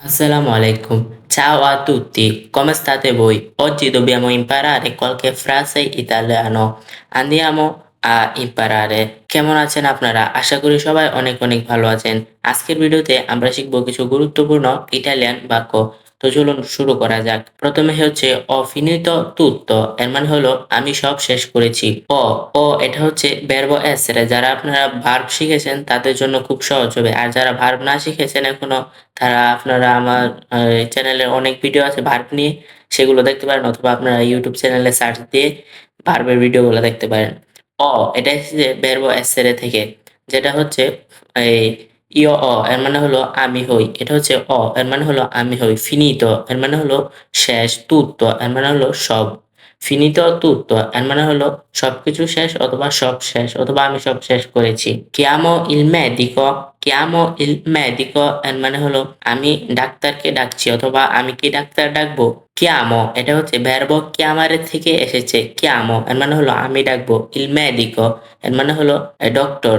Assalamu alaikum. Ciao a tutti, come state voi? Oggi dobbiamo imparare qualche frase italiano. Andiamo a imparare. কেমন আছেন আপনারা আশা করি সবাই অনেক অনেক ভালো আছেন আজকের ভিডিওতে আমরা শিখব কিছু গুরুত্বপূর্ণ ইটালিয়ান বাক্য তো চলুন শুরু করা যাক। প্রথমে হচ্ছে অফিনিত তুত্ত এর মানে হলো আমি সব শেষ করেছি। অ ও এটা হচ্ছে বেরবো এসরে যারা আপনারা ভার্ব শিখেছেন তাদের জন্য খুব সহজ হবে। আর যারা ভার্ব না শিখেছেন এখনও, তারা আপনারা আমার চ্যানেলে অনেক ভিডিও আছে ভার্ব নিয়ে, সেগুলো দেখতে পারেন অথবা আপনারা ইউটিউব চ্যানেলে সার্চ দিয়ে ভার্বের ভিডিওগুলো দেখতে পারেন। অ, এটা হচ্ছে বেরবো এসরে থেকে, যেটা হচ্ছে এই ইয় অ, এর মানে হলো আমি হই। এটা হচ্ছে অ, এর মানে হলো আমি হই। ফিনিত, এর মানে হলো শেষ তুত এর মানে হলো সব। ফিনিতো তুত্ত এর মানে হলো সবকিছু শেষ অথবা সব শেষ, অথবা আমি সব শেষ করেছি। chiamo il medico chiamo il medico এর মানে হলো আমি ডাক্তারকে ডাকছি অথবা আমি কি ডাক্তার ডাকবো? chiamo এটা হচ্ছে verbo chiamare থেকে এসেছে chiamo এর মানে হলো আমি ডাকবো। il medico এর মানে হলো ডক্টর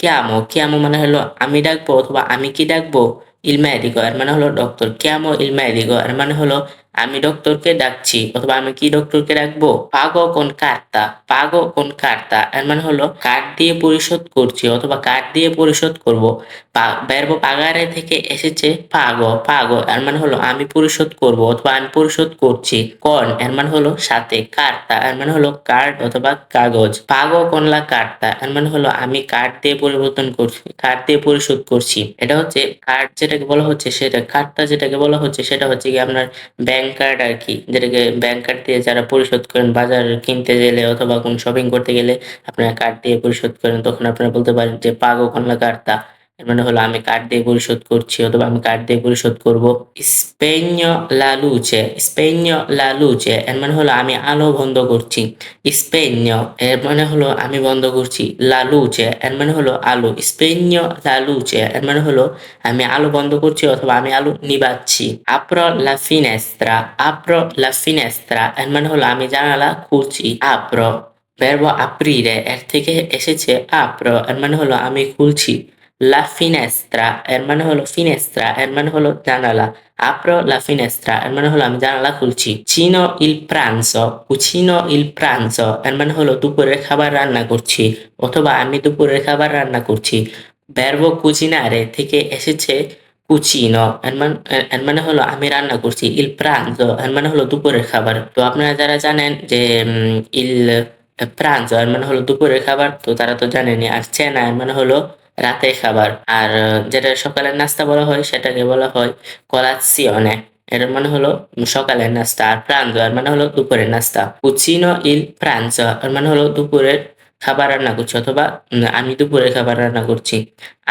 chiamo chiamo মানে হলো আমি ডাকবো অথবা আমি কি ডাকবো? il medico এর মানে হলো ডক্টর chiamo il medico এর মানে হলো আমি ডক্টরকে ডাকছি, অথবা আমি কি ডক্টরকে ডাকবো? পাগো কোন কার্তা পাগো কোন কার্তা এর মানে হলো কার্ড দিয়ে পরিশোধ করছি, অথবা কার্ড দিয়ে পরিশোধ করব। বেরবো পাগারে থেকে এসেছে পাগো পাগো, এর মানে হলো আমি পরিশোধ করব, অথবা আমি পরিশোধ করছি। কন? এর মানে হলো সাথে কার্তা এর মানে হলো কার্ড অথবা কাগজ। পাগো কোনলা কার্তা এর মানে হলো আমি কার্ড দিয়ে পরিবর্তন করছি, কার্ড দিয়ে পরিশোধ করছি। এটা হচ্ছে কার্ড যেটাকে বলা হচ্ছে সেটা, কার্ডটা যেটাকে বলা হচ্ছে সেটা হচ্ছে কি আপনার ব্যাংক কার্ড আর কি যেটাকে ব্যাংক কার্ড দিয়ে যারা পরিশোধ করেন, বাজার কিনতে গেলে অথবা কোন শপিং করতে গেলে আপনারা কার্ড দিয়ে পরিশোধ করেন, তখন আপনারা বলতে পারেন যে পাগো কার্ড কার্তা এর মানে হলো আমি কার্ড দিয়ে পরিশোধ করছি অথবা আমি কার্ড দিয়ে পরিশোধ করব। luce স্পেño la luce এর মানে হলো আমি আলো বন্ধ করছি। স্পেño এর মানে হলো আমি বন্ধ করছি। luce এর মানে হলো আলো। la luce এর মানে হলো আমি আলো বন্ধ করছি অথবা আমি আলো নিবাচ্ছি। apro la finestra apro la finestra এর মানে হলো আমি জানালা খুলছি apro verbo aprire, এর থেকে এসেছে apro এর মানে হলো আমি খুলছি। La finestra এর মানে হলো finestra এর মানে হলো জানালা। Apro la finestra এর মানে হলো আমি জানালা খুলছি। চিনো il pranzo, cucino il pranzo এর মানে হলো দুপুরের খাবার রান্না করছি, অথবা আমি দুপুরের খাবার রান্না করছি। Verbo cucinare, থেকে এসেছে কুচিনো এর মানে এর মানে হলো আমি রান্না করছি ইল প্রান্তো এর মানে হলো দুপুরের খাবার। তো আপনারা যারা জানেন যে ইল প্রান্তো এর মানে হলো দুপুরের খাবার, তো তারা তো জানেনি আর চেনা এর মানে হলো রাতের খাবার। আর যেটা সকালের নাস্তা বলা হয়, সেটাকে বলা হয় কলাসিওনে এর মানে হলো সকালের নাস্তা আর প্রান্তো, এর মানে হলো দুপুরের নাস্তা। কুচিনো ইল প্রান্তো, এর মানে হলো দুপুরের খাবার রান্না করছি, অথবা আমি দুপুরে খাবার রান্না করছি।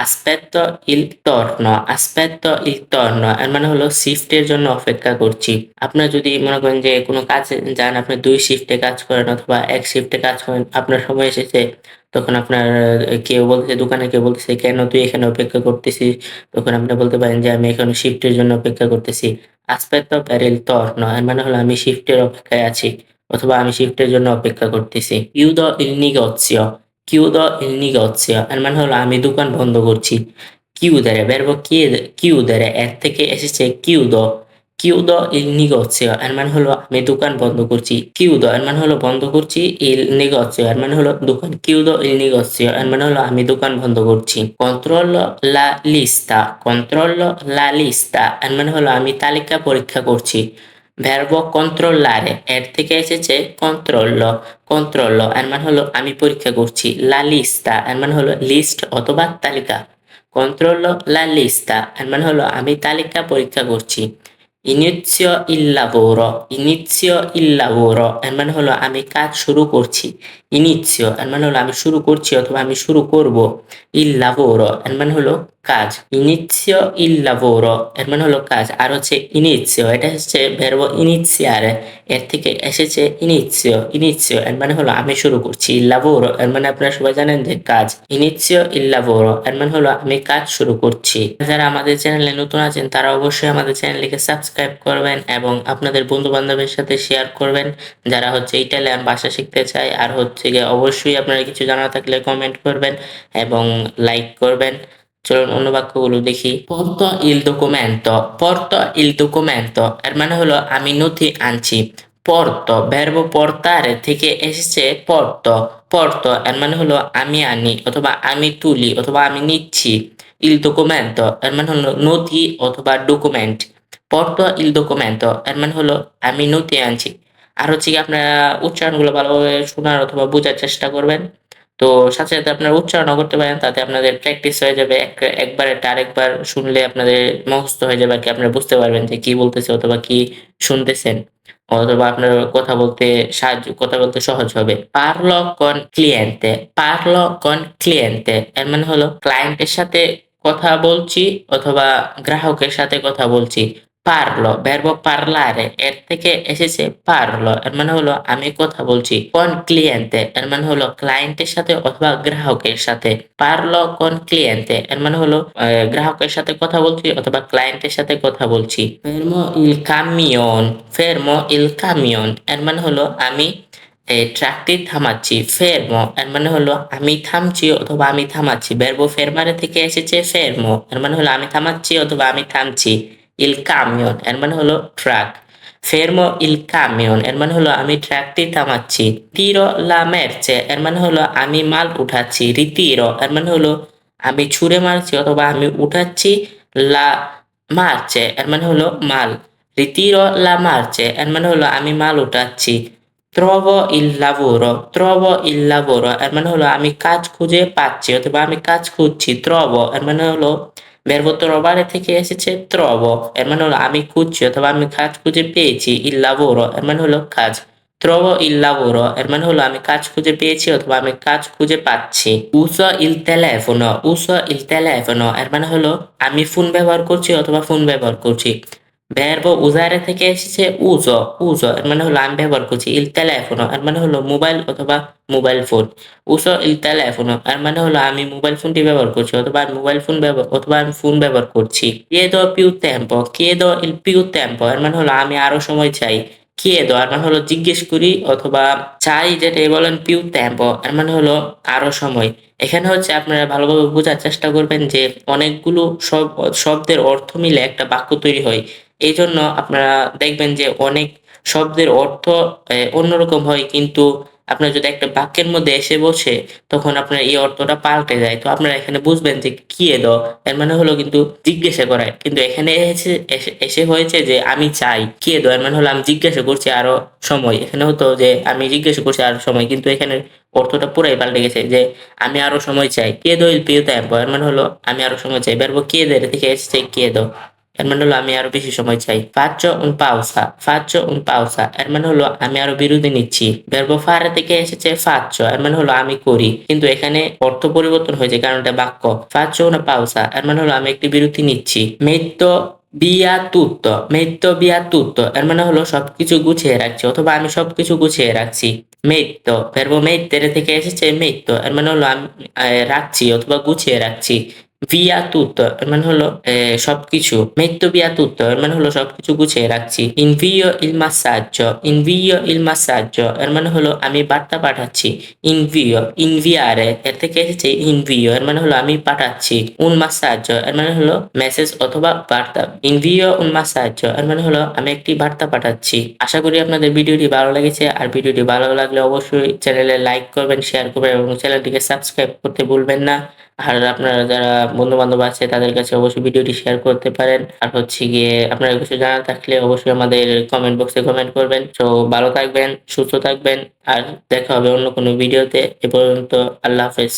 aspetto il torno aspetto il torno এর মানে হলো শিফটের জন্য অপেক্ষা করছি। আপনার যদি মনে করেন যে কোনো কাজে যান, আপনি দুই শিফটে কাজ করেন অথবা এক শিফটে কাজ করেন, আপনার সময় এসেছে। তখন আপনার কেউ বলতেছে দোকানে কেউ বলতেছে, কেন তুই এখানে অপেক্ষা করতেছিস? তখন আপনি বলতে পারেন যে, আমি এখানে শিফটের জন্য অপেক্ষা করতেছি। Aspetto per il torno এর মানে হলো আমি শিফটের অপেক্ষায় আছি, অথবা আমি শিফটের জন্য অপেক্ষা করতেছি। Chiudo il negozio chiudo il negozio এর মানে হলো আমি দোকান বন্ধ করছি। Chiudere কিউ chiudere এর থেকে এসেছে chiudo chiudo il negozio এর মানে হলো আমি দোকান বন্ধ করছি chiudo এর মানে হলো বন্ধ করছি il negozio এর মানে হলো দোকান chiudo il negozio এর মানে হলো আমি দোকান বন্ধ করছি controllo la lista controllo la lista এর মানে হলো আমি তালিকা পরীক্ষা করছি verbo controllare এর থেকে এসেছে controllo controllo এর মানে হলো আমি পরীক্ষা করছি la lista এর মানে হলো লিস্ট অথবা তালিকা controllo la lista এর মানে হলো আমি তালিকা পরীক্ষা করছি lavoro. Inizio il lavoro. এর মানে হলো আমি কাজ শুরু করছি inizio. এর মানে হলো আমি শুরু করছি অথবা আমি শুরু করব lavoro. এর মানে হলো কাজ inizio ইল লাভোরো, এর মানে হলো কাজ, আর হচ্ছে inizio এটা হচ্ছে verbo iniziare এর থেকে এসেছে inizio inizio এর মানে হলো আমি শুরু করছি lavoro এর মানে আপনারা সবাই জানেন যে কাজ inizio il lavoro এর মানে হলো আমি কাজ শুরু করছি। যারা আমাদের চ্যানেলে নতুন আছেন, তারা অবশ্যই আমাদের চ্যানেলটিকে সাবস্ক্রাইব করবেন এবং আপনাদের বন্ধু বান্ধবের সাথে শেয়ার করবেন, যারা হচ্ছে ইটালিয়ান ভাষা শিখতে চায়, আর হচ্ছে গিয়ে অবশ্যই আপনারা কিছু জানা থাকলে কমেন্ট করবেন এবং লাইক করবেন। চলুন অন্য বাক্যগুলো দেখি। porto il documento porto il documento এর মানে হলো আমি নথি আনছি। porto verbo portare থেকে এসেছে porto porto এর মানে হলো আমি আনি অথবা আমি তুলি অথবা আমি নিচ্ছি। il documento এর মানে হলো নথি অথবা ডকুমেন্ট। porto il documento এর মানে হলো আমি নথি আনছি। আর হচ্ছে কি আপনারা উচ্চারণগুলো ভালোভাবে শোনার অথবা বোঝার চেষ্টা করবেন। তো সাথে সাথে আপনারা উচ্চারণও করতে পারেন, তাতে আপনাদের প্র্যাকটিস হয়ে যাবে। এক, একবার এটা আরেকবার শুনলে আপনাদের মুখস্থ হয়ে যাবে কি, আপনারা বুঝতে পারবেন যে কি বলতেছে অথবা কি শুনতেছেন। অথবা আপনার কথা বলতে সাহায্য, কথা বলতে সহজ হবে। পারল কন ক্লিয়েন্টে পারল কন ক্লিয়েন্টে এর মানে হলো ক্লায়েন্টের সাথে কথা বলছি অথবা গ্রাহকের সাথে কথা বলছি। পারল verbo parlare, এর থেকে এসেছে পারল এর মানে হলো আমি কথা বলছি, কোন ক্লিয়েন্টে এর মানে হলো ক্লায়েন্টের সাথে অথবা গ্রাহকের সাথে পারল কোন ক্লিয়েন্টে এর মানে হলো গ্রাহকের সাথে কথা বলছি অথবা ক্লায়েন্টের সাথে কথা বলছি ফেরমো ইল কামিয়ন ফেরমো ইল কামিয়ন এর মানে হলো আমি ট্রাকটি থামাচ্ছি ফেরমো এর মানে হলো আমি থামছি অথবা আমি থামাচ্ছি, verbo fermare থেকে এসেছে ফেরমো এর মানে হলো আমি থামাচ্ছি অথবা আমি থামছি ইল কামিয়ন, এর মানে হলো ট্রাক। ফেরমো ইল কামিয়ন, এর মানে হলো আমি ট্রাকটি থামাচ্ছি। তিরো লা মেরচে, এর মানে হলো আমি মাল উঠাচ্ছি। রিতিরো, এর মানে হলো আমি ছুঁড়ে মারছি অথবা আমি উঠাচ্ছি লা মারছে এর মানে হলো মাল। রিতিরো লা মারছে এর মানে হলো আমি মাল উঠাচ্ছি। lavoro trovo il lavoro এর মানে হলো আমি কাজ খুঁজে পাচ্ছি অথবা আমি কাজ খুঁজছি। trovo এর মানে হলো verbo রবারে থেকে এসেছে ত্রব। এর মানে হলো, আমি খুঁজছি অথবা আমি কাজ খুঁজে পেয়েছি ইল্লা lavoro এর মানে হলো কাজ। ত্রব ইল্লা lavoro এর মানে হলো, আমি কাজ খুঁজে পেয়েছি অথবা আমি কাজ খুঁজে পাচ্ছি উস ইল তেলাফোন উস ইল তেলাফোন এর মানে হলো, আমি ফোন ব্যবহার করছি অথবা ফোন ব্যবহার করছি verbo usare থেকে এসেছে uso uso, এর মানে হলো আমি ব্যবহার করছি, il telefono, এর মানে হলো মোবাইল অথবা mobile phone uso il telefono, এর মানে হলো আমি মোবাইল ফোনটি ব্যবহার করছি অথবা মোবাইল ফোন ব্যবহার, অথবা আমি ফোন ব্যবহার করছি। chiedo più tempo, chiedo il più tempo, এর মানে হলো আমি আরও সময় চাই, chiedo, এর মানে হলো জিজ্ঞেস করি অথবা চাই যেটাই বলেন পিউ tempo, এর মানে হলো আরও সময়। এখানে হচ্ছে আপনারা ভালোভাবে বোঝার চেষ্টা করবেন যে অনেকগুলো সব, শব্দের অর্থ মিলে একটা বাক্য তৈরি হয়। এই জন্য আপনারা দেখবেন যে অনেক শব্দের অর্থ অন্যরকম হয়, কিন্তু আপনার যদি একটা বাক্যের মধ্যে এসে বসে, তখন আপনার এই অর্থটা পাল্টে যায়। তো আপনারা এখানে বুঝবেন যে কি এদ এর মানে হলো কিন্তু জিজ্ঞাসা করায় কিন্তু এখানে এসে, এসে- হয়েছে যে আমি চাই। কি এদ এর মানে হলো আমি জিজ্ঞাসা করছি আরও সময়। এখানে হতো যে আমি জিজ্ঞাসা করছি আরও সময়। কিন্তু এখানে অর্থটা পুরাই পাল্টে গেছে যে আমি আরও সময় চাই। কে দো ইল পিউ এর মানে হলো আমি আরও সময় চাই। বেরবো কে chiedere থেকে এসেছে chiedo এর মানে হলো আমি আরও বেশি সময় চাই। faccio un pausa faccio উন pausa এর মানে হলো আমি আরও বিরতি নিচ্ছি। verbo fare থেকে এসেছে faccio এর মানে হলো আমি করি। কিন্তু এখানে অর্থ পরিবর্তন হয়েছে কারণ এটা বাক্য। faccio উন pausa এর মানে হলো আমি একটি বিরতি নিচ্ছি। metto via তুত্ত metto via তুত্ত, এর মানে হলো সবকিছু গুছিয়ে রাখছি, অথবা আমি সবকিছু গুছিয়ে রাখছি। metto verbo mettere থেকে এসেছে metto এর মানে হলো আমি রাখছি অথবা গুছিয়ে রাখছি। এর মানে হলো সবকিছু। tutto এর মানে হলো সবকিছু গুছিয়ে রাখছি। Invio il massaggio invio il massaggio, এর মানে হলো আমি বার্তা পাঠাচ্ছি। Invio inviare, এর থেকে এসেছে invio এর মানে হলো আমি পাঠাচ্ছি। Un massaggio, এর মানে হলো মেসেজ অথবা বার্তা। Invio un massaggio, এর মানে হলো আমি একটি বার্তা পাঠাচ্ছি। আশা করি আপনাদের ভিডিওটি ভালো লেগেছে। আর ভিডিওটি ভালো লাগলে অবশ্যই চ্যানেলে লাইক করবেন শেয়ার করবেন এবং চ্যানেলটিকে সাবস্ক্রাইব করতে ভুলবেন না। আর আপনারা যারা বন্ধু বান্ধব আছে, তাদের কাছে অবশ্যই ভিডিওটি শেয়ার করতে পারেন। আর হচ্ছে গিয়ে আপনারা কিছু জানা থাকলে অবশ্যই আমাদের কমেন্ট বক্সে কমেন্ট করবেন। তো ভালো থাকবেন, সুস্থ থাকবেন, আর দেখা হবে অন্য কোনো ভিডিওতে এ পর্যন্ত আল্লাহ হাফেজ।